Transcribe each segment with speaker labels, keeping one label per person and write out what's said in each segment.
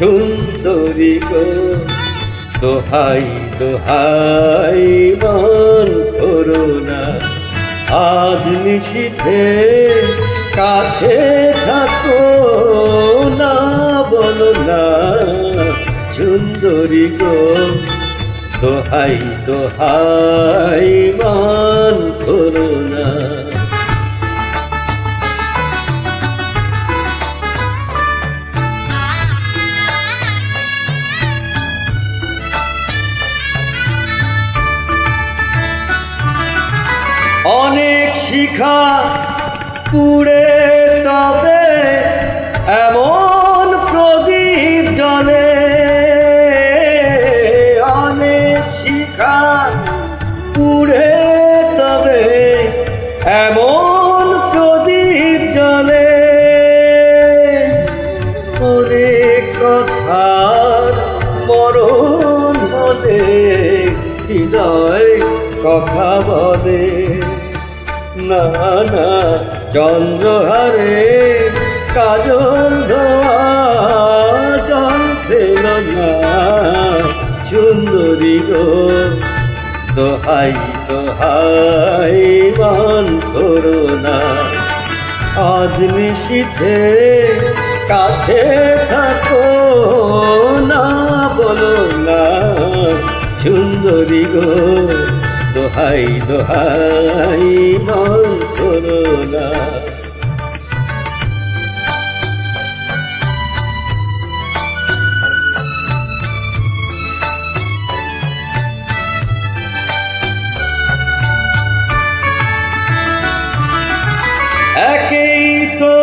Speaker 1: সুন্দরী গো। দোহাই দোহাই মন করুণা আজ নিশীথে কাছে থাকো না, বলো না। সুন্দরী গো, দোহাই দোহাই মান করুণা অনেক শিখা পুড়ে তবে এমন প্রদীপ জলে অনেক শিখা পুড়ে তবে এমন প্রদীপ জলে অনেক কথার মরণ হলে হৃদয় কথা বলে। না না। চন্দ্রহারে কাজল ধোয়া না। সুন্দরী গো, দোহাই দোহাই মান করো না। আজ নিশীথে কাছে থাকো না বলো না। সুন্দরী গো দোহাই দোহাই মন করো না। একেই তো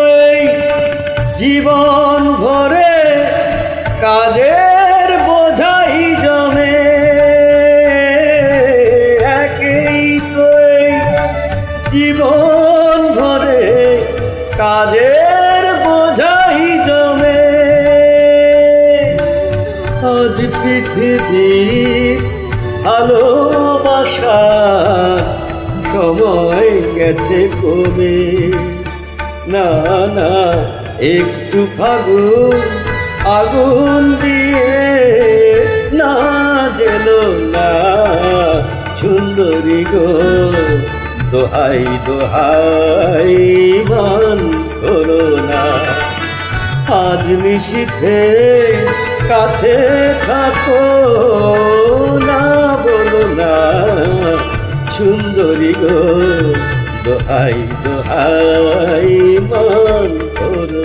Speaker 1: জীবন ভরে কাজের জীবন ভরে কাজের বোঝাই জমে। আজ পৃথিবীর ভালোবাসা সময় গেছে কমে। না না, একটু ফাগুন, আগুন দিয়ে সুন্দরী গো। দোহাই দোহাই, মান করো না। আজ নিশীথে কাছে থাকো না বলো না। সুন্দরী গো, দোহাই দোহাই, মান করো